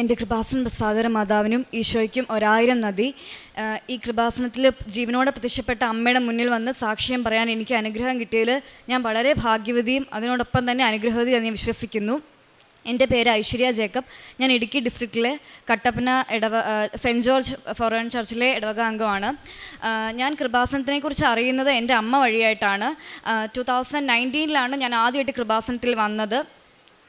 എന്റെ കൃപാസന പ്രസാദര മാതാവിനും ഈശോയ്ക്കും ഒരായിരം നദി ഈ കൃപാസനത്തിൽ ജീവനോടെ പ്രത്യക്ഷപ്പെട്ട അമ്മയുടെ മുന്നിൽ വന്ന് സാക്ഷ്യം പറയാൻ എനിക്ക് അനുഗ്രഹം കിട്ടിയതിൽ ഞാൻ വളരെ ഭാഗ്യവതിയും അതിനോടൊപ്പം തന്നെ അനുഗ്രഹവതി എന്ന് വിശ്വസിക്കുന്നു. എന്റെ പേര് ഐശ്വര്യ ജേക്കബ്. ഞാൻ ഇടുക്കി ഡിസ്ട്രിക്റ്റിലെ കട്ടപ്പന ഇടവ സെന്റ് ജോർജ് ഫോറൻ ചർച്ചിലെ ഇടവക അംഗമാണ്. ഞാൻ കൃപാസനത്തിനെക്കുറിച്ച് അറിയുന്നത് എന്റെ അമ്മ വഴിയായിട്ടാണ്. ടു തൗസൻഡ് നയന്റീനിലാണ് ഞാൻ ആദ്യമായിട്ട് കൃപാസനത്തിൽ വന്നത്.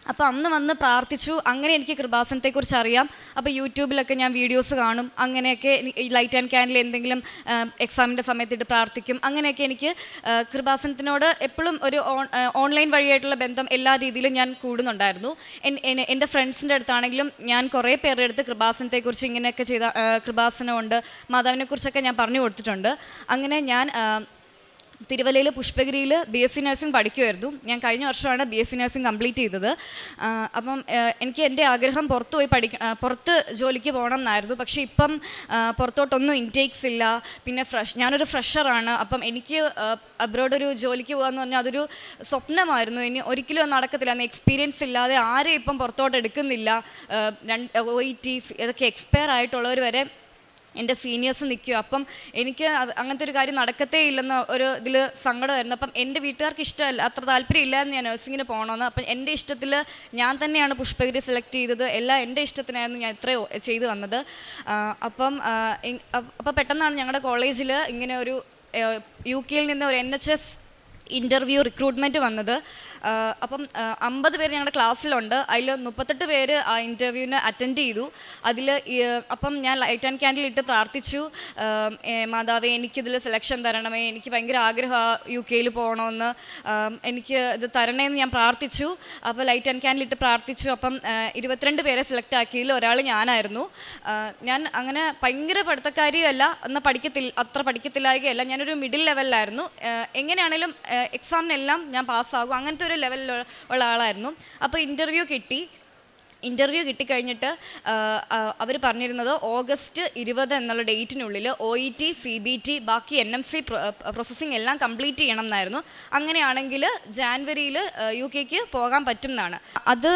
അപ്പോൾ അന്ന് വന്ന് പ്രാർത്ഥിച്ചു. അങ്ങനെ എനിക്ക് കൃപാസനത്തെക്കുറിച്ച് അറിയാം അപ്പോൾ യൂട്യൂബിലൊക്കെ ഞാൻ വീഡിയോസ് കാണും. അങ്ങനെയൊക്കെ ലൈറ്റ് ആൻഡ് ക്യാൻഡിൽ എന്തെങ്കിലും എക്സാമിന്റെ സമയത്തിട്ട് പ്രാർത്ഥിക്കും. അങ്ങനെയൊക്കെ എനിക്ക് കൃപാസനത്തിനോട് എപ്പോഴും ഒരു ഓൺലൈൻ വഴിയായിട്ടുള്ള ബന്ധം എല്ലാ രീതിയിലും ഞാൻ കൂടുന്നുണ്ടായിരുന്നു. എൻ- എൻ- എന്റെ ഫ്രണ്ട്സിന്റെ അടുത്താണെങ്കിലും ഞാൻ കുറേ പേരുടെ അടുത്ത് കൃപാസനത്തെക്കുറിച്ച് ഇങ്ങനെയൊക്കെ ചെയ്ത കൃപാസനമുണ്ട്. മാതാവിനെക്കുറിച്ചൊക്കെ ഞാൻ പറഞ്ഞു കൊടുത്തിട്ടുണ്ട്. അങ്ങനെ ഞാൻ തിരുവല്ലയിൽ പുഷ്പഗിരിയിൽ ബി എസ് സി നഴ്സിംഗ് പഠിക്കുമായിരുന്നു ഞാൻ കഴിഞ്ഞ വർഷമാണ് B S C nursing complete ചെയ്തത്. അപ്പം എനിക്ക് എന്റെ ആഗ്രഹം പുറത്ത് പോയി ആ, പുറത്ത് ജോലിക്ക് പോകണം എന്നായിരുന്നു പക്ഷേ ഇപ്പം പുറത്തോട്ടൊന്നും ഇൻടേക്സ് ഇല്ല. പിന്നെ ഫ്രഷ് ഞാനൊരു ഫ്രഷറാണ്. അപ്പം എനിക്ക് അബ്രോഡ് ഒരു ജോലിക്ക് പോകാമെന്ന് പറഞ്ഞാൽ അതൊരു സ്വപ്നമായിരുന്നു. ഇനി ഒരിക്കലും നടക്കത്തില്ല. അന്ന് എക്സ്പീരിയൻസ് ഇല്ലാതെ ആരെയും ഇപ്പം പുറത്തോട്ട് എടുക്കുന്നില്ല. രണ്ട് ഒ ഇ ടി ഇതൊക്കെ എക്സ്പയർ ആയിട്ടുള്ളവർ വരെ എന്റെ സീനിയേഴ്സ് നിൽക്കുക അപ്പം എനിക്ക് അങ്ങനത്തെ ഒരു കാര്യം നടക്കത്തേ ഇല്ലെന്ന ഒരു ഇതിൽ സങ്കടമായിരുന്നു അപ്പം എന്റെ വീട്ടുകാർക്ക് ഇഷ്ടമല്ല അത്ര താല്പര്യം ഇല്ലായിരുന്നു ഞാൻ നഴ്സിങ്ങിന് പോകണമെന്ന്. അപ്പം എന്റെ ഇഷ്ടത്തിൽ ഞാൻ തന്നെയാണ് പുഷ്പഗിരി സെലക്ട് ചെയ്തത്. എല്ലാം എന്റെ ഇഷ്ടത്തിനായിരുന്നു ഞാൻ ഇത്രയോ ചെയ്തു വന്നത്. അപ്പം അപ്പം പെട്ടെന്നാണ് ഞങ്ങളുടെ കോളേജിൽ ഇങ്ങനെ ഒരു യു കെയിൽ നിന്ന് ഒരു N H S interview recruitment വന്നത്. അപ്പം അമ്പത് പേര് ഞങ്ങളുടെ ക്ലാസ്സിലുണ്ട്. അതിൽ മുപ്പത്തെട്ട് പേര് ആ ഇന്റർവ്യൂവിന് അറ്റൻഡ് ചെയ്തു. അതിൽ അപ്പം ഞാൻ ലൈറ്റ് ആൻഡ് ക്യാൻഡിൽ ഇട്ട് പ്രാർത്ഥിച്ചു. മാതാവേ എനിക്കിതിൽ സെലക്ഷൻ തരണമേ. എനിക്ക് ഭയങ്കര ആഗ്രഹമാണ് യു കെയിൽ പോകണമെന്ന് എനിക്ക് ഇത് തരണേന്ന് ഞാൻ പ്രാർത്ഥിച്ചു. അപ്പോൾ ലൈറ്റ് ആൻഡ് ക്യാൻഡിൽ ഇട്ട് പ്രാർത്ഥിച്ചു. അപ്പം ഇരുപത്തിരണ്ട് പേരെ സെലക്ട് ആക്കിയതിൽ ഒരാൾ ഞാനായിരുന്നു. ഞാൻ അങ്ങനെ ഭയങ്കര പഠിത്തക്കാരിയല്ല. എന്നാൽ പഠിക്കത്തില്ല അത്ര പഠിക്കത്തില്ലായകയല്ല. ഞാനൊരു മിഡിൽ ലെവലിലായിരുന്നു എങ്ങനെയാണേലും എക്സാമിനെല്ലാം ഞാൻ പാസ്സാകും അങ്ങനത്തെ ഒരു ലെവലിൽ ഉള്ള ആളായിരുന്നു. അപ്പോൾ ഇന്റർവ്യൂ കിട്ടി. ഇന്റർവ്യൂ കിട്ടിക്കഴിഞ്ഞിട്ട് അവർ പറഞ്ഞിരുന്നത് ഓഗസ്റ്റ് ഇരുപത് എന്നുള്ള ഡേറ്റിനുള്ളിൽ O E T C B T ബാക്കി എൻ എം സി പ്രോസസ്സിങ് എല്ലാം കംപ്ലീറ്റ് ചെയ്യണം എന്നായിരുന്നു. അങ്ങനെയാണെങ്കിൽ ജാൻവരിയിൽ യു കെക്ക് പോകാൻ പറ്റും എന്നാണ് അത്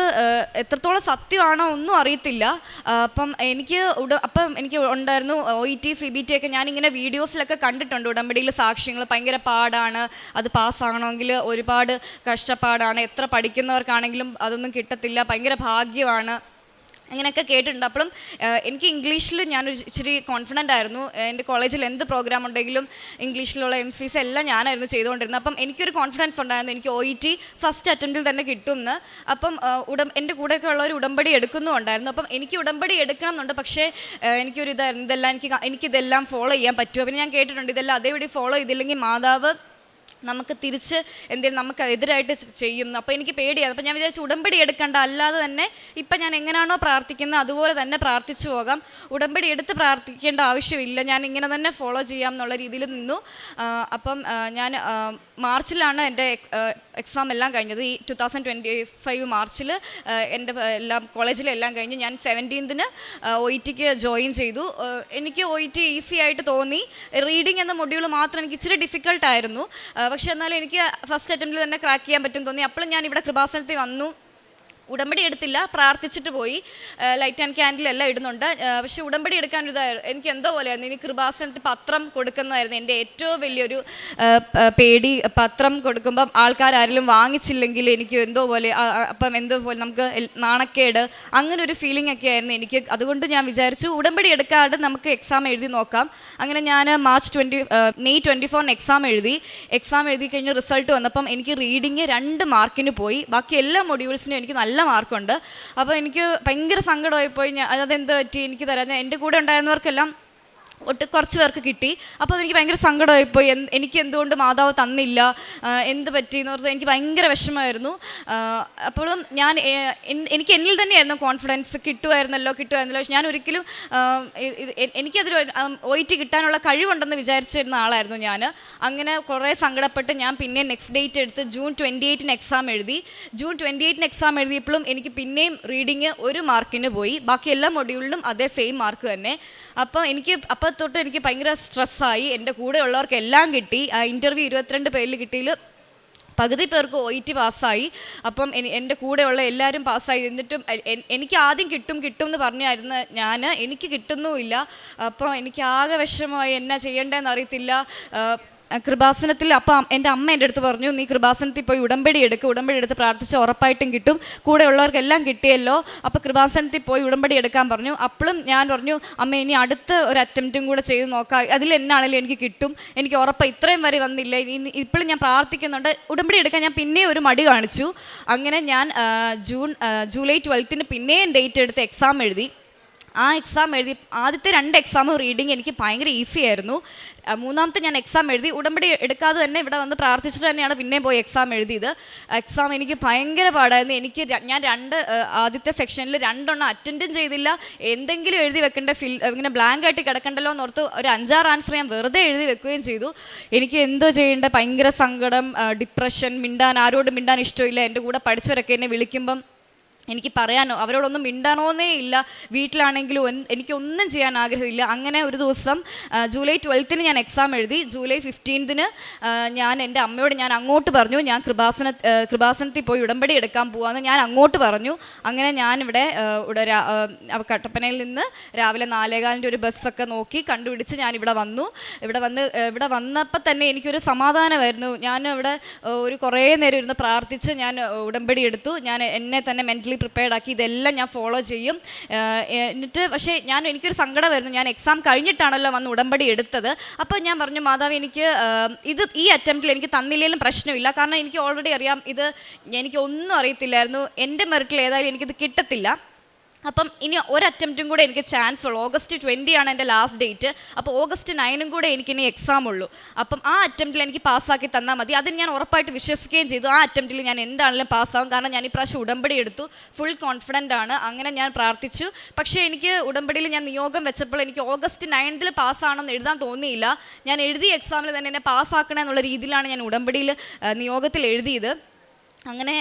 എത്രത്തോളം സത്യമാണോ ഒന്നും അറിയത്തില്ല. അപ്പം എനിക്ക് ഉട അപ്പം എനിക്ക് ഉണ്ടായിരുന്നു O E T C B T ഒക്കെ ഞാനിങ്ങനെ വീഡിയോസിലൊക്കെ കണ്ടിട്ടുണ്ട്. ഉടമ്പടിയിൽ സാക്ഷ്യങ്ങൾ ഭയങ്കര പാടാണ്. അത് പാസ്സാകണമെങ്കിൽ ഒരുപാട് കഷ്ടപ്പാടാണ്. എത്ര പഠിക്കുന്നവർക്കാണെങ്കിലും അതൊന്നും കിട്ടത്തില്ല. ഭയങ്കര ഭാഗ്യമാണ് അങ്ങനെയൊക്കെ കേട്ടിട്ടുണ്ട്. അപ്പോഴും എനിക്ക് ഇംഗ്ലീഷിൽ ഞാനൊരു ഇച്ചിരി കോൺഫിഡന്റ് ആയിരുന്നു. എന്റെ കോളേജിൽ എന്ത് പ്രോഗ്രാം ഉണ്ടെങ്കിലും ഇംഗ്ലീഷിലുള്ള എം സീസ് എല്ലാം ഞാനായിരുന്നു ചെയ്തുകൊണ്ടിരുന്നത്. അപ്പം എനിക്കൊരു കോൺഫിഡൻസ് ഉണ്ടായിരുന്നു. എനിക്ക് ഒ ഇ ടി ഫസ്റ്റ് അറ്റംപ്റ്റിൽ തന്നെ കിട്ടുമെന്ന് അപ്പം ഉടം എന്റെ കൂടെയൊക്കെ ഉള്ളവർ ഉടമ്പടി എടുക്കുന്നുണ്ടായിരുന്നു അപ്പം എനിക്ക് ഉടമ്പടി എടുക്കണം എന്നുണ്ട് പക്ഷേ എനിക്കൊരു ഇതായിരുന്നു ഇതെല്ലാം എനിക്ക് എനിക്കിതെല്ലാം ഫോളോ ചെയ്യാൻ പറ്റുമോ? പിന്നെ ഞാൻ കേട്ടിട്ടുണ്ട് ഇതെല്ലാം അതേപടി ഫോളോ ചെയ്തില്ലെങ്കിൽ മാതാവ് നമുക്ക് തിരിച്ച് എന്തെങ്കിലും നമുക്ക് എതിരായിട്ട് ചെയ്യുന്നു. ചെയ്യും അപ്പോൾ എനിക്ക് പേടിയാണ്. അപ്പോൾ ഞാൻ വിചാരിച്ചു ഉടമ്പടി എടുക്കണ്ട. അല്ലാതെ തന്നെ ഇപ്പം ഞാൻ എങ്ങനെയാണോ പ്രാർത്ഥിക്കുന്നത് അതുപോലെ തന്നെ പ്രാർത്ഥിച്ചു പോകാം. ഉടമ്പടി എടുത്ത് പ്രാർത്ഥിക്കേണ്ട ആവശ്യമില്ല. ഞാൻ ഇങ്ങനെ തന്നെ ഫോളോ ചെയ്യാം എന്നുള്ള രീതിയിൽ നിന്നു. അപ്പം ഞാൻ മാർച്ചിലാണ് എന്റെ എക്സാം എല്ലാം കഴിഞ്ഞത്. ഈ ടു തൗസൻഡ് ട്വന്റി ഫൈവ് മാർച്ചിൽ എന്റെ എല്ലാം കോളേജിലെല്ലാം എല്ലാം കഴിഞ്ഞ് ഞാൻ സെവന്റീൻത്തിന് ഒ ഇ ടിക്ക് ജോയിൻ ചെയ്തു. എനിക്ക് ഒ ഇ ടി ഈസി ആയിട്ട് തോന്നി. റീഡിംഗ് എന്ന മൊഡ്യൂൾ മാത്രം എനിക്ക് ഇച്ചിരി ആ, പക്ഷേ എന്നാലും എനിക്ക് ഫസ്റ്റ് അറ്റംപ്റ്റിൽ തന്നെ ക്രാക്ക് ചെയ്യാൻ പറ്റും തോന്നി. അപ്പോഴും ഞാൻ ഇവിടെ കൃപാസനത്തിൽ വന്നു. ഉടമ്പടി എടുത്തില്ല പ്രാർത്ഥിച്ചിട്ട് പോയി. ലൈറ്റ് ആൻഡ് ക്യാൻഡിൽ എല്ലാം ഇടുന്നുണ്ട്. പക്ഷെ ഉടമ്പടി എടുക്കാൻ ഇതായിരുന്നു എനിക്ക് എന്തോ പോലെയായിരുന്നു. ഇനി കൃപാസനത്തിൽ പത്രം കൊടുക്കുന്നതായിരുന്നു. എന്റെ ഏറ്റവും വലിയൊരു പേടി പത്രം കൊടുക്കുമ്പം ആൾക്കാരാരെങ്കിലും വാങ്ങിച്ചില്ലെങ്കിൽ എനിക്ക് എന്തോ പോലെ അപ്പം എന്തോ പോലെ നമുക്ക് നാണക്കേട് അങ്ങനെ ഒരു ഫീലിംഗ് ഒക്കെ ആയിരുന്നു എനിക്ക്. അതുകൊണ്ട് ഞാൻ വിചാരിച്ചു ഉടമ്പടി എടുക്കാതെ നമുക്ക് എക്സാം എഴുതി നോക്കാം. അങ്ങനെ ഞാൻ മാർച്ച് ട്വന്റി മെയ് ട്വന്റി ഫോറിന് എക്സാം എഴുതി. എക്സാം എഴുതി കഴിഞ്ഞ് റിസൾട്ട് വന്നപ്പം എനിക്ക് റീഡിങ് രണ്ട് മാർക്കിന് പോയി. ബാക്കി എല്ലാ മൊഡ്യൂൾസിനും എനിക്ക് നല്ല മാർക്കുണ്ട്. അപ്പോൾ എനിക്ക് ഭയങ്കര സങ്കടമായിപ്പോയി. ഞാൻ അതെന്ത് പറ്റി? എനിക്ക് തരാൻ എന്റെ കൂടെ ഉണ്ടായിരുന്നവർക്കെല്ലാം ഒട്ട് കുറച്ച് പേർക്ക് കിട്ടി. അപ്പോൾ അതെനിക്ക് ഭയങ്കര സങ്കടമായിപ്പോയി. എനിക്ക് എന്തുകൊണ്ട് മാതാവ് തന്നില്ല? എന്ത് പറ്റി എന്ന് പറഞ്ഞാൽ എനിക്ക് ഭയങ്കര വിഷമമായിരുന്നു. അപ്പോഴും ഞാൻ എനിക്ക് എന്നിൽ തന്നെയായിരുന്നു കോൺഫിഡൻസ് കിട്ടുമായിരുന്നല്ലോ കിട്ടുമായിരുന്നല്ലോ. പക്ഷെ ഞാൻ ഒരിക്കലും എനിക്കതൊരു ഒ ടി കിട്ടാനുള്ള കഴിവുണ്ടെന്ന് വിചാരിച്ചിരുന്ന ആളായിരുന്നു ഞാൻ അങ്ങനെ കുറേ സങ്കടപ്പെട്ട് ഞാൻ പിന്നെ നെക്സ്റ്റ് ഡേറ്റ് എടുത്ത് ജൂൺ ട്വന്റി എയ്റ്റിന് എക്സാം എഴുതി. ജൂൺ ട്വന്റി എയ്റ്റിന് എക്സാം എഴുതിയപ്പോഴും എനിക്ക് പിന്നെയും റീഡിങ് ഒരു മാർക്കിന് പോയി. ബാക്കി എല്ലാ മൊഡ്യൂളിനും അതേ സെയിം മാർക്ക് തന്നെ. അപ്പോൾ എനിക്ക് അപ്പോൾ തൊട്ട് എനിക്ക് ഭയങ്കര സ്ട്രെസ്സായി. എന്റെ കൂടെ ഉള്ളവർക്ക് എല്ലാം കിട്ടി. ആ ഇന്റർവ്യൂ ഇരുപത്തിരണ്ട് പേരിൽ കിട്ടിയിൽ പകുതി പേർക്ക് ഒ ടി പാസ്സായി. അപ്പം എന്റെ കൂടെയുള്ള എല്ലാവരും പാസ്സായി. എന്നിട്ടും എനിക്ക് ആദ്യം കിട്ടും കിട്ടും എന്ന് പറഞ്ഞായിരുന്നു ഞാൻ എനിക്ക് കിട്ടുന്നുമില്ല. അപ്പോൾ എനിക്ക് ആകെ വിഷമമായി എന്നാ ചെയ്യേണ്ടതെന്ന് അറിയത്തില്ല. കൃപാസനത്തിൽ അപ്പം എന്റെ അമ്മ എന്റെ അടുത്ത് പറഞ്ഞു നീ കൃപാസനത്തിൽ പോയി ഉടമ്പടി എടുക്കുക ഉടമ്പടി എടുത്ത് പ്രാർത്ഥിച്ച് ഉറപ്പായിട്ടും കിട്ടും. കൂടെ ഉള്ളവർക്കെല്ലാം കിട്ടിയല്ലോ. അപ്പോൾ കൃപാസനത്തിൽ പോയി ഉടമ്പടി എടുക്കാൻ പറഞ്ഞു. അപ്പോഴും ഞാൻ പറഞ്ഞു അമ്മ ഇനി അടുത്ത ഒരു അറ്റംപ്റ്റും കൂടെ ചെയ്ത് നോക്കാം. അതിൽ എന്നാണെങ്കിലും എനിക്ക് കിട്ടും. എനിക്ക് ഉറപ്പ് ഇത്രയും വരെ വന്നില്ല? ഇനി ഇപ്പോഴും ഞാൻ പ്രാർത്ഥിക്കുന്നുണ്ട്. ഉടമ്പടി എടുക്കാൻ ഞാൻ പിന്നെയും ഒരു മടി കാണിച്ചു. അങ്ങനെ ഞാൻ ജൂൺ ജൂലൈ ട്വൽത്തിന് പിന്നെയും ഡേറ്റ് എടുത്ത് എക്സാം എഴുതി. ആ എക്സാം എഴുതി ആദ്യത്തെ രണ്ട് എക്സാം റീഡിങ് എനിക്ക് ഭയങ്കര ഈസി ആയിരുന്നു. മൂന്നാമത്തെ ഞാൻ എക്സാം എഴുതി ഉടമ്പടി എടുക്കാതെ തന്നെ ഇവിടെ വന്ന് പ്രാർത്ഥിച്ചിട്ട് തന്നെയാണ് പിന്നെയും പോയി എക്സാം എഴുതിയത്. എക്സാം എനിക്ക് ഭയങ്കര പാടായിരുന്നു. എനിക്ക് ഞാൻ രണ്ട് ആദ്യത്തെ സെക്ഷനിൽ രണ്ടെണ്ണം അറ്റൻഡും ചെയ്തില്ല. എന്തെങ്കിലും എഴുതി വെക്കേണ്ട ഫിൽ ഇങ്ങനെ ബ്ലാങ്ക് ആയിട്ട് കിടക്കണ്ടല്ലോ എന്ന് ഓർത്ത് ഒരു അഞ്ചാറ് ആൻസർ ഞാൻ വെറുതെ എഴുതി വെക്കുകയും ചെയ്തു. എനിക്ക് എന്തോ ചെയ്യേണ്ട? ഭയങ്കര സങ്കടം ഡിപ്രഷൻ മിണ്ടാൻ ആരോടും മിണ്ടാൻ ഇഷ്ടമില്ല. എന്റെ കൂടെ പഠിച്ചവരൊക്കെ എന്നെ വിളിക്കുമ്പം എനിക്ക് പറയാനോ അവരോടൊന്നും മിണ്ടാനോന്നേ ഇല്ല. വീട്ടിലാണെങ്കിലും എനിക്കൊന്നും ചെയ്യാൻ ആഗ്രഹമില്ല. അങ്ങനെ ഒരു ദിവസം ജൂലൈ ട്വൽത്തിന് ഞാൻ എക്സാം എഴുതി. ജൂലൈ ഫിഫ്റ്റീൻത്തിന് ഞാൻ എന്റെ അമ്മയോട് ഞാൻ അങ്ങോട്ട് പറഞ്ഞു ഞാൻ കൃപാസന കൃപാസനത്തിൽ പോയി ഉടമ്പടി എടുക്കാൻ പോവാന്ന് ഞാൻ അങ്ങോട്ട് പറഞ്ഞു. അങ്ങനെ ഞാനിവിടെ കട്ടപ്പനയിൽ നിന്ന് രാവിലെ നാലേകാലിന്റെ ഒരു ബസ്സൊക്കെ നോക്കി കണ്ടുപിടിച്ച് ഞാൻ ഇവിടെ വന്നു. ഇവിടെ വന്ന് ഇവിടെ വന്നപ്പോൾ തന്നെ എനിക്കൊരു സമാധാനമായിരുന്നു. ഞാൻ ഇവിടെ ഒരു കുറേ നേരം ഇരുന്ന് പ്രാർത്ഥിച്ച് ഞാൻ ഉടമ്പടി എടുത്തു. ഞാൻ എന്നെ തന്നെ മെന്റലി പ്രിപ്പയർഡ് ആക്കി ഇതെല്ലാം ഞാൻ ഫോളോ ചെയ്യും. എന്നിട്ട് പക്ഷേ ഞാൻ എനിക്കൊരു വരുന്നു. ഞാൻ എക്സാം കഴിഞ്ഞിട്ടാണല്ലോ വന്ന് ഉടമ്പടി എടുത്തത്. അപ്പോൾ ഞാൻ പറഞ്ഞു മാതാവ് എനിക്ക് ഇത് ഈ അറ്റംപ്റ്റിൽ എനിക്ക് തന്നില്ലെങ്കിലും പ്രശ്നമില്ല. കാരണം എനിക്ക് ഓൾറെഡി അറിയാം ഇത് എനിക്ക് ഒന്നും അറിയത്തില്ലായിരുന്നു. എന്റെ മെറിറ്റിൽ ഏതായാലും എനിക്കിത് കിട്ടത്തില്ല. അപ്പം ഇനി ഒരു അറ്റംപ്റ്റും കൂടെ എനിക്ക് ചാൻസ് ഉള്ളൂ. ഓഗസ്റ്റ് ട്വന്റി ആണ് എന്റെ ലാസ്റ്റ് ഡേറ്റ് അപ്പോൾ ഓഗസ്റ്റ് നയനും കൂടെ എനിക്ക് ഇനി എക്സാം ഉള്ളൂ. അപ്പം ആ അറ്റംപ്റ്റിൽ എനിക്ക് പാസ്സാക്കി തന്നാൽ മതി. അതിന് ഞാൻ ഉറപ്പായിട്ട് വിശ്വസിക്കുകയും ചെയ്തു. ആ അറ്റംപ്റ്റിൽ ഞാൻ എന്താണെങ്കിലും പാസ്സാവും കാരണം ഞാൻ ഇപ്രാവശ്യം ഉടമ്പടി എടുത്തു. ഫുൾ കോൺഫിഡന്റ് ആണ്. അങ്ങനെ ഞാൻ പ്രാർത്ഥിച്ചു. പക്ഷേ എനിക്ക് ഉടമ്പടിയിൽ ഞാൻ നിയോഗം വെച്ചപ്പോൾ എനിക്ക് ഓഗസ്റ്റ് നയൻത്തിൽ പാസ്സാണെന്ന് എഴുതാൻ തോന്നിയില്ല. ഞാൻ എഴുതിയ എക്സാമിൽ തന്നെ എന്നെ പാസ്സാക്കണമെന്നുള്ള രീതിയിലാണ് ഞാൻ ഉടമ്പടിയിൽ നിയോഗത്തിൽ എഴുതിയത്. അങ്ങനെ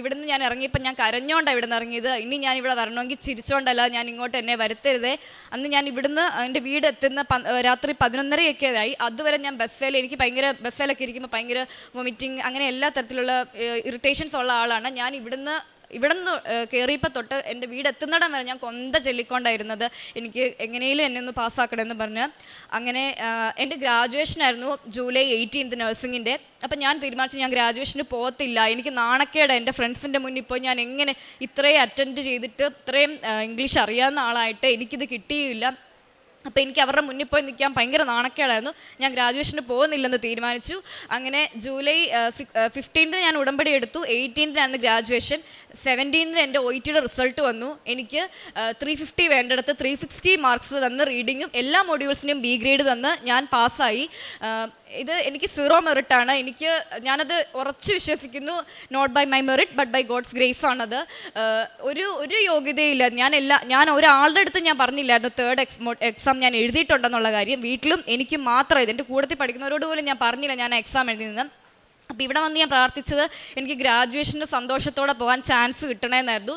ഇവിടുന്ന് ഞാൻ ഇറങ്ങിയപ്പോൾ ഞാൻ കരഞ്ഞോണ്ടാണ് ഇവിടുന്ന് ഇറങ്ങിയത്. ഇനി ഞാൻ ഇവിടെ വരണമെങ്കിൽ ചിരിച്ചോണ്ടല്ല ഞാൻ ഇങ്ങോട്ട് എന്നെ വരുത്തരുതേ. അന്ന് ഞാൻ ഇവിടുന്ന് എന്റെ വീട് എത്തുന്ന രാത്രി പതിനൊന്നരയൊക്കെ ആയി അതുവരെ ഞാൻ ബസ്സിൽ എനിക്ക് ഭയങ്കര ബസ്സിലൊക്കെ ഇരിക്കുമ്പോൾ ഭയങ്കര വൊമിറ്റിങ് അങ്ങനെ എല്ലാ തരത്തിലുള്ള ഇറിറ്റേഷൻസ് ഉള്ള ആളാണ്. ഞാൻ ഇവിടുന്ന് ഇവിടുന്ന് കയറിയപ്പോൾ തൊട്ട് എന്റെ വീട് എത്തുന്നിടം വരെ ഞാൻ കൊന്ത ചൊല്ലിക്കൊണ്ടായിരുന്നത്. എനിക്ക് എങ്ങനെയും എന്നെ ഒന്ന് പാസ്സാക്കണമെന്ന് പറഞ്ഞ്. അങ്ങനെ എന്റെ ഗ്രാജുവേഷൻ ആയിരുന്നു ജൂലൈ എയ്റ്റീൻത്ത് നഴ്സിങ്ങിന്റെ അപ്പം ഞാൻ തീരുമാനിച്ചു ഞാൻ ഗ്രാജുവേഷന് പോകത്തില്ല. എനിക്ക് നാണക്കേട. എന്റെ ഫ്രണ്ട്സിന്റെ മുന്നിൽ ഇപ്പോൾ ഞാൻ എങ്ങനെ ഇത്രയും അറ്റൻഡ് ചെയ്തിട്ട് ഇത്രയും ഇംഗ്ലീഷ് അറിയാവുന്ന ആളായിട്ട് എനിക്കിത് കിട്ടിയില്ല. അപ്പോൾ എനിക്ക് അവരുടെ മുന്നിൽ പോയി നിൽക്കാൻ ഭയങ്കര നാണക്കേടായിരുന്നു. ഞാൻ ഗ്രാജുവേഷന് പോകുന്നില്ലെന്ന് തീരുമാനിച്ചു. അങ്ങനെ ജൂലൈ ഫിഫ്റ്റീൻത്തിന് ഞാൻ ഉടമ്പടി എടുത്തു. എയ്റ്റീൻത്തിനാണ് ഗ്രാജുവേഷൻ. സെവന്റീൻത്തിന് എന്റെ ഒ ടിയുടെ റിസൾട്ട് വന്നു. എനിക്ക് ത്രീ ഫിഫ്റ്റി വേണ്ടിടത്ത് ത്രീ സിക്സ്റ്റി മാർക്സ് തന്ന് റീഡിങ്ങും എല്ലാ മൊഡ്യൂൾസിനും ബി ഗ്രേഡ് തന്ന് ഞാൻ പാസ്സായി ഇത് എനിക്ക് സീറോ മെറിറ്റ് ആണ്. എനിക്ക് ഞാനത് ഉറച്ചു വിശ്വസിക്കുന്നു. Not by my merit but by God's grace ആണത്. ഒരു ഒരു യോഗ്യതയില്ല. ഞാൻ എല്ലാ ഞാൻ ഒരാളുടെ അടുത്ത് ഞാൻ പറഞ്ഞില്ലായിരുന്നു. തേർഡ് എക്സ് ഞാൻ എഴുതിയിട്ടുണ്ടെന്നുള്ള കാര്യം. വീട്ടിലും എനിക്ക് മാത്രം ഇത് എന്റെ കൂടത്തിൽ പഠിക്കുന്നവരോട് പോലും ഞാൻ പറഞ്ഞില്ല. ഞാൻ എക്സാം എഴുതിയെന്ന്. അപ്പോൾ ഇവിടെ വന്ന് ഞാൻ പ്രാർത്ഥിച്ചത് എനിക്ക് ഗ്രാജുവേഷന്റെ സന്തോഷത്തോടെ പോകാൻ ചാൻസ് കിട്ടണമെന്നായിരുന്നു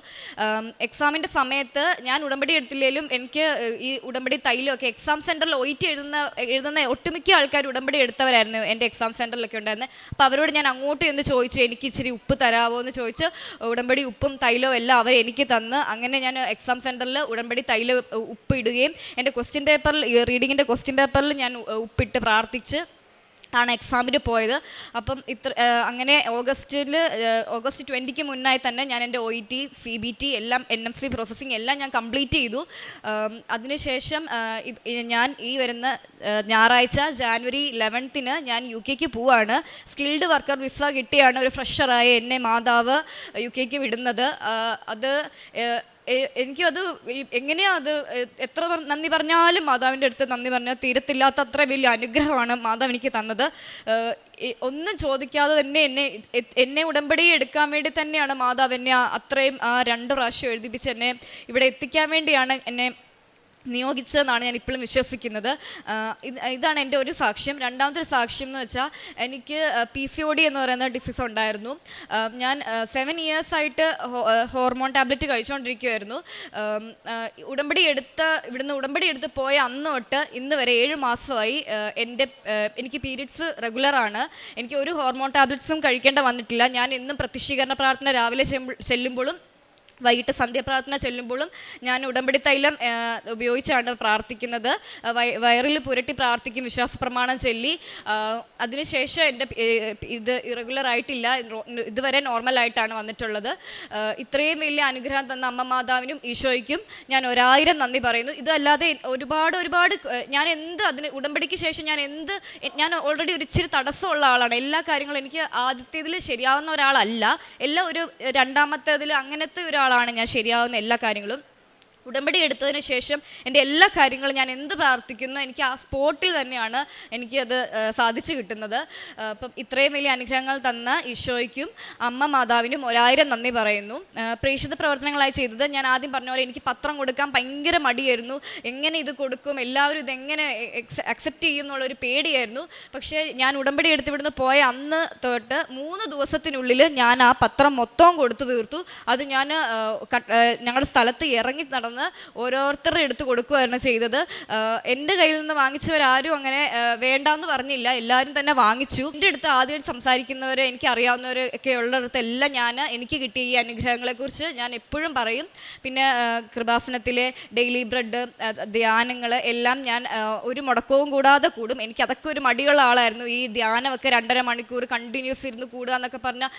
എക്സാമിന്റെ സമയത്ത് ഞാൻ ഉടമ്പടി എടുത്തില്ലെങ്കിലും എനിക്ക് ഈ ഉടമ്പടി തൈലമൊക്കെ എക്സാം സെന്ററിൽ ഒയിറ്റ് എഴുതുന്ന എഴുതുന്ന ഒട്ടുമിക്ക ആൾക്കാർ ഉടമ്പടി എടുത്തവരായിരുന്നു എന്റെ എക്സാം സെന്ററിലൊക്കെ ഉണ്ടായിരുന്നത് അപ്പോൾ അവരോട് ഞാൻ അങ്ങോട്ട് എന്ന് ചോദിച്ചു എനിക്ക് ഇച്ചിരി ഉപ്പ് തരാമോ എന്ന് ചോദിച്ച് ഉടമ്പടി ഉപ്പും തൈലവും എല്ലാം അവർ എനിക്ക് തന്ന് അങ്ങനെ ഞാൻ എക്സാം സെന്ററിൽ ഉടമ്പടി തൈലം ഉപ്പ് ഇടുകയും എന്റെ ക്വസ്റ്റ്യൻ പേപ്പറിൽ റീഡിങ്ങിന്റെ ക്വസ്റ്റ്യൻ പേപ്പറിൽ ഞാൻ ഉപ്പിട്ട് പ്രാർത്ഥിച്ച് ആണ് എക്സാമിന് പോയത്. അപ്പം ഇത്ര അങ്ങനെ ഓഗസ്റ്റിൽ ഓഗസ്റ്റ് ട്വന്റിക്ക് മുന്നായി തന്നെ ഞാൻ എന്റെ O E T C B T എല്ലാം എൻ എം സി പ്രോസസ്സിങ് എല്ലാം ഞാൻ കംപ്ലീറ്റ് ചെയ്തു. അതിനുശേഷം ഞാൻ ഈ വരുന്ന ഞായറാഴ്ച ജാനുവരി ഇലവൻത്തിന് ഞാൻ യു കെക്ക് പോവാണ്. സ്കിൽഡ് വർക്കർ വിസ കിട്ടിയാണ് ഒരു ഫ്രഷറായി എന്നെ മാതാവ് യു കെക്ക് വിടുന്നത്. അത് എനിക്കും അത് എങ്ങനെയാ അത് എത്ര നന്ദി പറഞ്ഞാലും മാതാവിന്റെ അടുത്ത് നന്ദി പറഞ്ഞാൽ തീരത്തില്ലാത്ത അത്ര വലിയ അനുഗ്രഹമാണ് മാതാവ് എനിക്ക് തന്നത്. ഒന്നും ചോദിക്കാതെ തന്നെ എന്നെ എന്നെ ഉടമ്പടി എടുക്കാൻ വേണ്ടി തന്നെയാണ് മാതാവ് എന്നെ അത്രയും ആ രണ്ട് പ്രാവശ്യം എഴുതിപ്പിച്ച് എന്നെ ഇവിടെ എത്തിക്കാൻ വേണ്ടിയാണ് എന്നെ നിയോഗിച്ചതെന്നാണ് ഞാൻ ഇപ്പോഴും വിശ്വസിക്കുന്നത്. ഇതാണ് എന്റെ ഒരു സാക്ഷ്യം. രണ്ടാമത്തെ ഒരു സാക്ഷ്യം എന്ന് വെച്ചാൽ എനിക്ക് പി സി ഒ ഡി എന്ന് പറയുന്ന ഡിസീസ് ഉണ്ടായിരുന്നു. ഞാൻ സെവൻ ഇയേഴ്സായിട്ട് ഹോർമോൺ ടാബ്ലറ്റ് കഴിച്ചുകൊണ്ടിരിക്കുമായിരുന്നു ഉടമ്പടി എടുത്ത ഇവിടുന്ന് ഉടമ്പടി എടുത്ത് പോയ അന്ന് തൊട്ട് ഇന്ന് വരെ ഏഴ് മാസമായി എന്റെ എനിക്ക് പീരീഡ്സ് റെഗുലറാണ് എനിക്ക് ഒരു ഹോർമോൺ ടാബ്ലറ്റ്സും കഴിക്കേണ്ട വന്നിട്ടില്ല. ഞാൻ ഇന്നും പ്രത്യക്ഷീകരണ പ്രാർത്ഥന രാവിലെ ചെല്ലുമ്പോഴും വൈകിട്ട് സന്ധ്യാപ്രാർത്ഥന ചെല്ലുമ്പോഴും ഞാൻ ഉടമ്പടി തൈലം ഉപയോഗിച്ചാണ് പ്രാർത്ഥിക്കുന്നത്. വയറിൽ പുരട്ടി പ്രാർത്ഥിക്കും വിശ്വാസ പ്രമാണം ചൊല്ലി അതിനുശേഷം എന്റെ ഇത് ഇറഗുലർ ആയിട്ടില്ല. ഇതുവരെ നോർമൽ ആയിട്ടാണ് വന്നിട്ടുള്ളത്. ഇത്രയും വലിയ അനുഗ്രഹം തന്ന അമ്മ മാതാവിനും ഈശോയ്ക്കും ഞാൻ ഒരായിരം നന്ദി പറയുന്നു. ഇതല്ലാതെ ഒരുപാട് ഒരുപാട് ഞാൻ എന്ത് അതിന് ഉടമ്പടിക്ക് ശേഷം ഞാൻ എന്ത് ഞാൻ ഓൾറെഡി ഒരു ഇച്ചിരി തടസ്സമുള്ള ആളാണ്. എല്ലാ കാര്യങ്ങളും എനിക്ക് ആദ്യത്തേതിൽ ശരിയാവുന്ന ഒരാളല്ല. എല്ലാം ഒരു രണ്ടാമത്തേതിൽ അങ്ങനത്തെ ഒരാളാണ് ഞാൻ ശരിയാവുന്ന എല്ലാ കാര്യങ്ങളും ഉടമ്പടി എടുത്തതിന് ശേഷം എന്റെ എല്ലാ കാര്യങ്ങളും ഞാൻ എന്ത് പ്രാർത്ഥിക്കുന്നു എനിക്ക് ആ സ്പോട്ടിൽ തന്നെയാണ് എനിക്കത് സാധിച്ചു കിട്ടുന്നത്. അപ്പം ഇത്രയും വലിയ അനുഗ്രഹങ്ങൾ തന്ന ഈശോയ്ക്കും അമ്മ മാതാവിനും ഒരായിരം നന്ദി പറയുന്നു. പ്രേക്ഷിത പ്രവർത്തനങ്ങളായി ചെയ്തത് ഞാൻ ആദ്യം പറഞ്ഞ പോലെ എനിക്ക് പത്രം കൊടുക്കാൻ ഭയങ്കര മടിയായിരുന്നു. എങ്ങനെ ഇത് കൊടുക്കും എല്ലാവരും ഇതെങ്ങനെ അക്സെപ്റ്റ് ചെയ്യും എന്നുള്ളൊരു പേടിയായിരുന്നു. പക്ഷേ ഞാൻ ഉടമ്പടി എടുത്തിവിടുന്ന് പോയ അന്ന് തൊട്ട് മൂന്ന് ദിവസത്തിനുള്ളിൽ ഞാൻ ആ പത്രം മൊത്തം കൊടുത്തു തീർത്തു. അത് ഞാൻ ഞങ്ങളുടെ സ്ഥലത്ത് ഇറങ്ങി നടന്ന് ഓരോരുത്തരുടെ എടുത്ത് കൊടുക്കുകയായിരുന്നു ചെയ്തത്. എന്റെ കയ്യിൽ നിന്ന് വാങ്ങിച്ചവരാരും അങ്ങനെ വേണ്ടാന്ന് പറഞ്ഞില്ല. എല്ലാവരും തന്നെ വാങ്ങിച്ചു. എന്റെ അടുത്ത് ആദ്യമായിട്ട് സംസാരിക്കുന്നവർ എനിക്ക് അറിയാവുന്നവർ ഒക്കെ ഉള്ളിടത്ത് എല്ലാം ഞാൻ എനിക്ക് കിട്ടിയ ഈ അനുഗ്രഹങ്ങളെക്കുറിച്ച് ഞാൻ എപ്പോഴും പറയും. പിന്നെ കൃപാസനത്തിലെ ഡെയിലി ബ്രെഡ് ധ്യാനങ്ങൾ എല്ലാം ഞാൻ ഒരു മുടക്കവും കൂടാതെ കൂടും. എനിക്ക് അതൊക്കെ ഒരു മടിയുള്ള ആളായിരുന്നു. ഈ ധ്യാനമൊക്കെ രണ്ടര മണിക്കൂർ കണ്ടിന്യൂസ് ഇരുന്ന് കൂടുക എന്നൊക്കെ പറഞ്ഞാൽ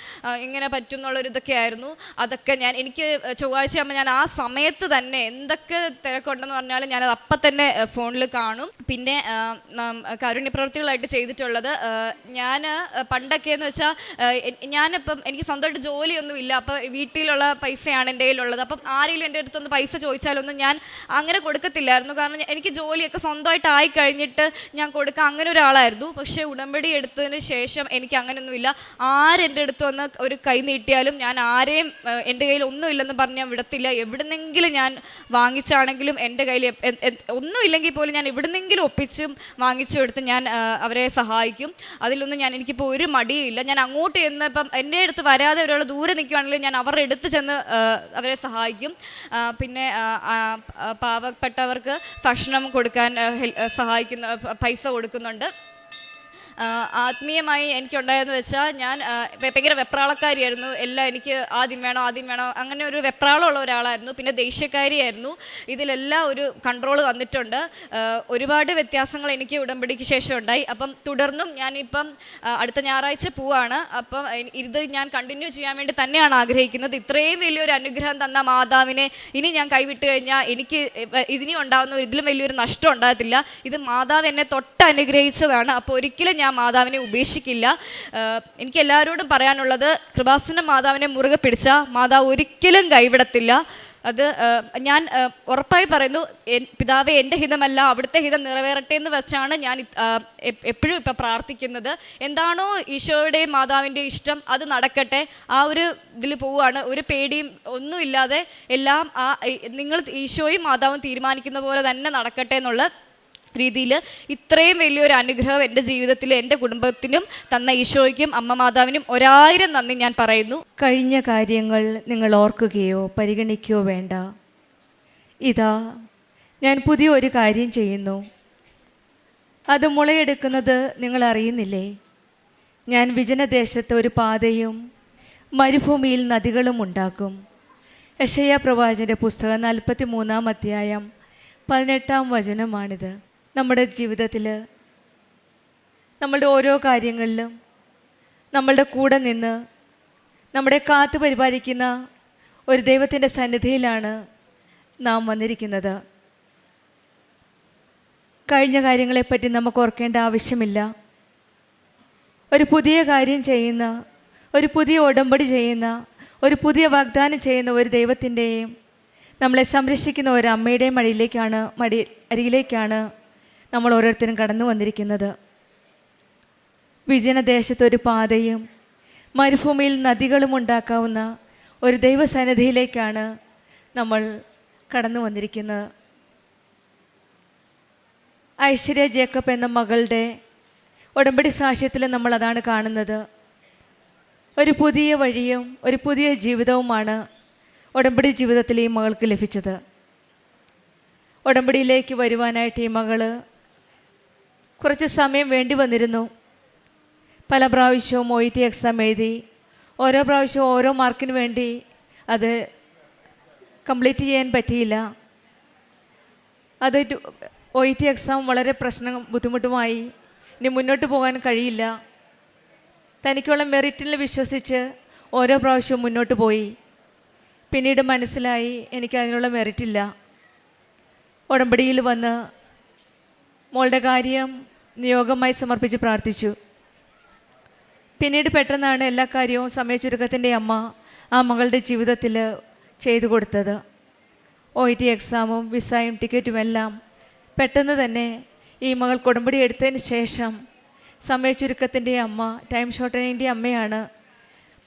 ഇങ്ങനെ പറ്റും എന്നുള്ളൊരു ഇതൊക്കെ ആയിരുന്നു. അതൊക്കെ ഞാൻ എനിക്ക് ചൊവ്വാഴ്ചയാകുമ്പോൾ ഞാൻ ആ സമയത്ത് തന്നെ എന്തൊക്കെ തിരക്കുണ്ടെന്ന് പറഞ്ഞാലും ഞാൻ അപ്പം തന്നെ ഫോണിൽ കാണും. പിന്നെ കാരുണ്യ പ്രവൃത്തികളായിട്ട് ചെയ്തിട്ടുള്ളത് ഞാൻ പണ്ടൊക്കെ എന്ന് വെച്ചാൽ ഞാനിപ്പം എനിക്ക് സ്വന്തമായിട്ട് ജോലിയൊന്നും ഇല്ല. അപ്പം വീട്ടിലുള്ള പൈസയാണ് എന്റെ കയ്യിലുള്ളത്. അപ്പം ആരെങ്കിലും എന്റെ അടുത്തൊന്ന് പൈസ ചോദിച്ചാലൊന്നും ഞാൻ അങ്ങനെ കൊടുക്കത്തില്ലായിരുന്നു. കാരണം എനിക്ക് ജോലിയൊക്കെ സ്വന്തമായിട്ട് ആയി കഴിഞ്ഞിട്ട് ഞാൻ കൊടുക്കുക അങ്ങനെ ഒരാളായിരുന്നു. പക്ഷേ ഉടമ്പടി എടുത്തതിന് ശേഷം എനിക്ക് അങ്ങനെയൊന്നുമില്ല ആരെന്റെ അടുത്ത് വന്ന് ഒരു കൈ നീട്ടിയാലും ഞാൻ ആരെയും എന്റെ കയ്യിൽ ഒന്നുമില്ലെന്ന് പറഞ്ഞ് ഞാൻ വിടത്തില്ല. എവിടുന്നെങ്കിലും ഞാൻ വാങ്ങിച്ചാണെങ്കിലും എന്റെ കയ്യിൽ ഒന്നുമില്ലെങ്കിൽ പോലും ഞാൻ എവിടുന്നെങ്കിലും ഒപ്പിച്ചും വാങ്ങിച്ചു എടുത്ത് ഞാൻ അവരെ സഹായിക്കും. അതിലൊന്നും ഞാൻ എനിക്കിപ്പോൾ ഒരു മടിയില്ല ഞാൻ അങ്ങോട്ട് ചെന്ന് ഇപ്പം എന്റെ അടുത്ത് വരാതെ ഒരാൾ ദൂരെ നിൽക്കുകയാണെങ്കിൽ ഞാൻ അവരുടെ അടുത്ത് ചെന്ന് അവരെ സഹായിക്കും. പിന്നെ പാവപ്പെട്ടവർക്ക് ഭക്ഷണം കൊടുക്കാൻ സഹായിക്കുന്ന പൈസ കൊടുക്കുന്നുണ്ട്. ആത്മീയമായി എനിക്കുണ്ടായെന്ന് വെച്ചാൽ ഞാൻ ഭയങ്കര വെപ്രാളക്കാരിയായിരുന്നു. എല്ലാം എനിക്ക് ആദ്യം വേണോ ആദ്യം വേണോ. അങ്ങനെ ഒരു വെപ്രാളമുള്ള ഒരാളായിരുന്നു. പിന്നെ ദേഷ്യക്കാരിയായിരുന്നു. ഇതിലെല്ലാം ഒരു കൺട്രോൾ വന്നിട്ടുണ്ട്. ഒരുപാട് വ്യത്യാസങ്ങൾ എനിക്ക് ഉടമ്പടിക്ക് ശേഷം ഉണ്ടായി. അപ്പം തുടർന്നും ഞാനിപ്പം അടുത്ത ഞായറാഴ്ച പോവാണ്. അപ്പം ഇത് ഞാൻ കണ്ടിന്യൂ ചെയ്യാൻ വേണ്ടി തന്നെയാണ് ആഗ്രഹിക്കുന്നത്. ഇത്രയും വലിയൊരു അനുഗ്രഹം തന്ന മാതാവിനെ ഇനി ഞാൻ കൈവിട്ട് കഴിഞ്ഞാൽ എനിക്ക് ഇതിനി ഉണ്ടാകുന്ന ഇതിലും വലിയൊരു നഷ്ടം ഉണ്ടാകത്തില്ല. ഇത് മാതാവ് എന്നെ തൊട്ട് അനുഗ്രഹിച്ചതാണ് അപ്പോൾ ഒരിക്കലും ഞാൻ മാതാവിനെ ഉപേക്ഷിക്കില്ല. എനിക്ക് എല്ലാവരോടും പറയാനുള്ളത് കൃപാസന മാതാവിനെ മുറുകെ പിടിച്ച മാതാവ് ഒരിക്കലും കൈവിടത്തില്ല. അത് ഞാൻ ഉറപ്പായി പറയുന്നു പിതാവ് എന്റെ ഹിതമല്ല അവിടുത്തെ ഹിതം നിറവേറട്ടെ എന്ന് വെച്ചാണ് ഞാൻ എപ്പോഴും ഇപ്പം പ്രാർത്ഥിക്കുന്നത്. എന്താണോ ഈശോയുടെയും മാതാവിന്റെയും ഇഷ്ടം അത് നടക്കട്ടെ. ആ ഒരു ഇതിൽ പോവുകയാണ്. ഒരു പേടിയും ഒന്നുമില്ലാതെ എല്ലാം ആ നിങ്ങൾ ഈശോയും മാതാവും തീരുമാനിക്കുന്ന പോലെ തന്നെ നടക്കട്ടെ എന്നുള്ള രീതിയിൽ ഇത്രയും വലിയൊരു അനുഗ്രഹം എന്റെ ജീവിതത്തിൽ എന്റെ കുടുംബത്തിനും തന്ന ഈശോയ്ക്കും അമ്മ മാതാവിനും ഒരായിരം നന്ദി ഞാൻ പറയുന്നു. കഴിഞ്ഞ കാര്യങ്ങൾ നിങ്ങൾ ഓർക്കുകയോ പരിഗണിക്കുകയോ വേണ്ട. ഇതാ ഞാൻ പുതിയ ഒരു കാര്യം ചെയ്യുന്നു. അത് മുളയെടുക്കുന്നത് നിങ്ങൾ അറിയുന്നില്ലേ? ഞാൻ വിജനദേശത്ത് ഒരു പാതയും മരുഭൂമിയിൽ നദികളും ഉണ്ടാക്കും. യശയ പ്രവാചന്റെ പുസ്തകം നാൽപ്പത്തി മൂന്നാം അധ്യായം പതിനെട്ടാം വചനമാണിത്. നമ്മുടെ ജീവിതത്തിൽ നമ്മളുടെ ഓരോ കാര്യങ്ങളിലും നമ്മളുടെ കൂടെ നിന്ന് നമ്മുടെ കാത്തു പരിപാലിക്കുന്ന ഒരു ദൈവത്തിന്റെ സന്നിധിയിലാണ് നാം വന്നിരിക്കുന്നത്. കഴിഞ്ഞ കാര്യങ്ങളെപ്പറ്റി നമുക്ക് ഓർക്കേണ്ട ആവശ്യമില്ല. ഒരു പുതിയ കാര്യം ചെയ്യുന്ന ഒരു പുതിയ ഉടമ്പടി ചെയ്യുന്ന ഒരു പുതിയ വാഗ്ദാനം ചെയ്യുന്ന ഒരു ദൈവത്തിന്റെയും നമ്മളെ സംരക്ഷിക്കുന്ന ഒരു അമ്മയുടെയും മടിയിലേക്കാണ് മടി അരികിലേക്കാണ് നമ്മൾ ഓരോരുത്തരും കടന്നു വന്നിരിക്കുന്നത്. വിജനദേശത്ത് ഒരു പാതയും മരുഭൂമിയിൽ നദികളും ഉണ്ടാക്കാവുന്ന ഒരു ദൈവസന്നിധിയിലേക്കാണ് നമ്മൾ കടന്നു വന്നിരിക്കുന്നത്. ഐശ്വര്യ ജേക്കബ് എന്ന മകളുടെ ഉടമ്പടി സാക്ഷ്യത്തിൽ നമ്മൾ അതാണ് കാണുന്നത്. ഒരു പുതിയ വഴിയും ഒരു പുതിയ ജീവിതവുമാണ് ഉടമ്പടി ജീവിതത്തിൽ ഈ മകൾക്ക് ലഭിച്ചത്. ഉടമ്പടിയിലേക്ക് വരുവാനായിട്ട് ഈ മകൾ കുറച്ച് സമയം വേണ്ടി വന്നിരുന്നു. പല പ്രാവശ്യവും ഒ ടി എക്സാം എഴുതി ഓരോ പ്രാവശ്യവും ഓരോ മാർക്കിന് വേണ്ടി അത് കംപ്ലീറ്റ് ചെയ്യാൻ പറ്റിയില്ല. അത് ഒ ടി എക്സാം വളരെ പ്രശ്നം ബുദ്ധിമുട്ടുമായി ഇനി മുന്നോട്ട് പോകാൻ കഴിയില്ല. തനിക്കുള്ള മെറിറ്റിൽ വിശ്വസിച്ച് ഓരോ പ്രാവശ്യവും മുന്നോട്ട് പോയി. പിന്നീട് മനസ്സിലായി എനിക്ക് അതിനുള്ള മെറിറ്റില്ല ഉടമ്പടിയിൽ വന്ന് മോളുടെ കാര്യം നിയോഗമായി സമർപ്പിച്ച് പ്രാർത്ഥിച്ചു. പിന്നീട് പെട്ടെന്നാണ് എല്ലാ കാര്യവും സമയചുരുക്കത്തിന്റെ അമ്മ ആ മകളുടെ ജീവിതത്തിൽ ചെയ്തു കൊടുത്തത്. ഒ ടി എക്സാമും വിസയും ടിക്കറ്റും എല്ലാം പെട്ടെന്ന് തന്നെ ഈ മകൾ കൊടുമ്പടി എടുത്തതിന് ശേഷം സമയചുരുക്കത്തിന്റെ അമ്മ ടൈം ഷോർട്ടനിന്റെ അമ്മയാണ്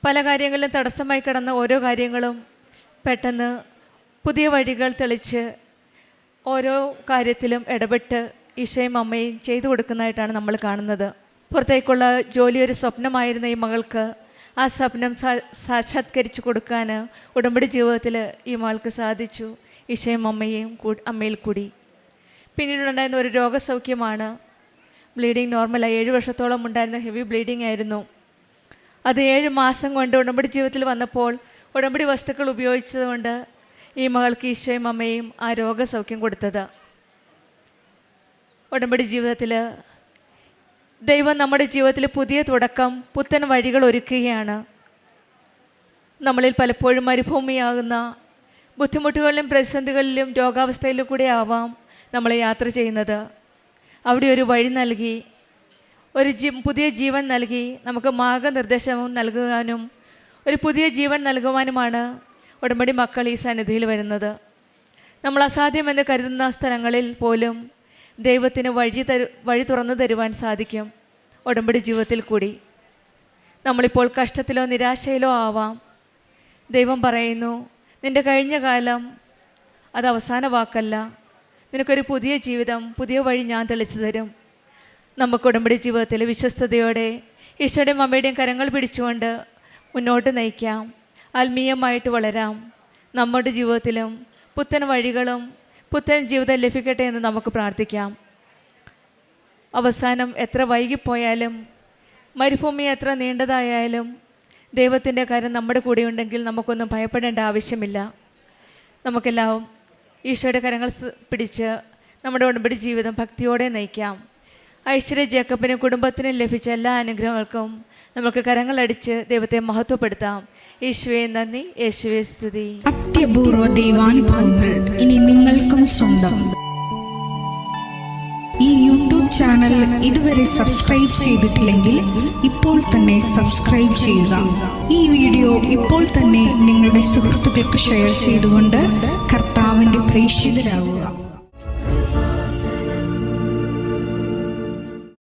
പല കാര്യങ്ങളിലും തടസ്സമായി കിടന്ന ഓരോ കാര്യങ്ങളും പെട്ടെന്ന് പുതിയ വഴികൾ തെളിച്ച് ഓരോ കാര്യത്തിലും ഇടപെട്ട് ഈശോയും അമ്മയും ചെയ്തു കൊടുക്കുന്നതായിട്ടാണ് നമ്മൾ കാണുന്നത്. പുറത്തേക്കുള്ള ജോലി ഒരു സ്വപ്നമായിരുന്ന ഈ മകൾക്ക് ആ സ്വപ്നം സാക്ഷാത്കരിച്ചു കൊടുക്കാൻ ഉടമ്പടി ജീവിതത്തിൽ ഈ മകൾക്ക് സാധിച്ചു. ഈശോയും അമ്മയും അമ്മയിൽ കൂടി. പിന്നീടുണ്ടായിരുന്ന ഒരു രോഗസൗഖ്യമാണ് ബ്ലീഡിങ് നോർമലായി ഏഴ് വർഷത്തോളം ഉണ്ടായിരുന്ന ഹെവി ബ്ലീഡിംഗ് ആയിരുന്നു. അത് ഏഴ് മാസം കൊണ്ട് ഉടമ്പടി ജീവിതത്തിൽ വന്നപ്പോൾ ഉടമ്പടി വസ്തുക്കൾ ഉപയോഗിച്ചതുകൊണ്ട് ഈ മകൾക്ക് ഈശോയും അമ്മയും ആ രോഗസൗഖ്യം കൊടുത്തത്. ഉടമ്പടി ജീവിതത്തിൽ ദൈവം നമ്മുടെ ജീവിതത്തിൽ പുതിയ തുടക്കം പുത്തൻ വഴികൾ ഒരുക്കുകയാണ്. നമ്മളിൽ പലപ്പോഴും മരുഭൂമിയാകുന്ന ബുദ്ധിമുട്ടുകളിലും പ്രതിസന്ധികളിലും രോഗാവസ്ഥയിലും കൂടെ ആവാം നമ്മൾ യാത്ര ചെയ്യുന്നത്. അവിടെ ഒരു വഴി നൽകി ഒരു ജീ പുതിയ ജീവൻ നൽകി നമുക്ക് മാർഗനിർദ്ദേശവും നൽകുവാനും ഒരു പുതിയ ജീവൻ നൽകുവാനുമാണ് ഉടമ്പടി മക്കൾ ഈ സന്നിധിയിൽ വരുന്നത്. നമ്മൾ അസാധ്യമെന്ന് കരുതുന്ന സ്ഥലങ്ങളിൽ പോലും ദൈവത്തിന് വഴി തരു വഴി തുറന്നു തരുവാൻ സാധിക്കും ഉടമ്പടി ജീവിതത്തിൽ കൂടി. നമ്മളിപ്പോൾ കഷ്ടത്തിലോ നിരാശയിലോ ആവാം. ദൈവം പറയുന്നു നിന്റെ കഴിഞ്ഞ കാലം അത് അവസാന വാക്കല്ല. നിനക്കൊരു പുതിയ ജീവിതം പുതിയ വഴി ഞാൻ തെളിച്ചു തരും. നമുക്ക് ഉടമ്പടി ജീവിതത്തിൽ വിശ്വസ്തയോടെ ഈശോയുടെയും അമ്മയുടെയും കരങ്ങൾ പിടിച്ചുകൊണ്ട് മുന്നോട്ട് നയിക്കാം. ആത്മീയമായിട്ട് വളരാം. നമ്മുടെ ജീവിതത്തിലും പുത്തൻ വഴികളും പുത്തൻ ജീവിതം ലഭിക്കട്ടെ എന്ന് നമുക്ക് പ്രാർത്ഥിക്കാം. അവസാനം എത്ര വൈകിപ്പോയാലും മരുഭൂമി എത്ര നീണ്ടതായാലും ദൈവത്തിന്റെ കാര്യം നമ്മുടെ കൂടെ ഉണ്ടെങ്കിൽ നമുക്കൊന്നും ഭയപ്പെടേണ്ട ആവശ്യമില്ല. നമുക്കെല്ലാം ഈശോയുടെ കരങ്ങൾ പിടിച്ച് നമ്മുടെ ഉടമ്പടി ജീവിതം ഭക്തിയോടെ നയിക്കാം. ഐശ്വര്യ ജേക്കബിനും കുടുംബത്തിനും ലഭിച്ച എല്ലാ അനുഗ്രഹങ്ങൾക്കും നമുക്ക് കരങ്ങളടിച്ച് ദൈവത്തെ മഹത്വപ്പെടുത്താം. യേശുവെ നന്ദി. യേശുവെ സ്തുതി. അത്യപൂർവ ദൈവാനുഭവങ്ങൾ ഇനി നിങ്ങൾക്കും സ്വന്തം. ഈ യൂട്യൂബ് ചാനൽ ഇതുവരെ സബ്സ്ക്രൈബ് ചെയ്തിട്ടില്ലെങ്കിൽ ഇപ്പോൾ തന്നെ സബ്സ്ക്രൈബ് ചെയ്യുക. ഈ വീഡിയോ ഇപ്പോൾ തന്നെ നിങ്ങളുടെ സുഹൃത്തുക്കൾക്ക് ഷെയർ ചെയ്തുകൊണ്ട് കർത്താവിന്റെ പ്രേക്ഷിതരാകുക.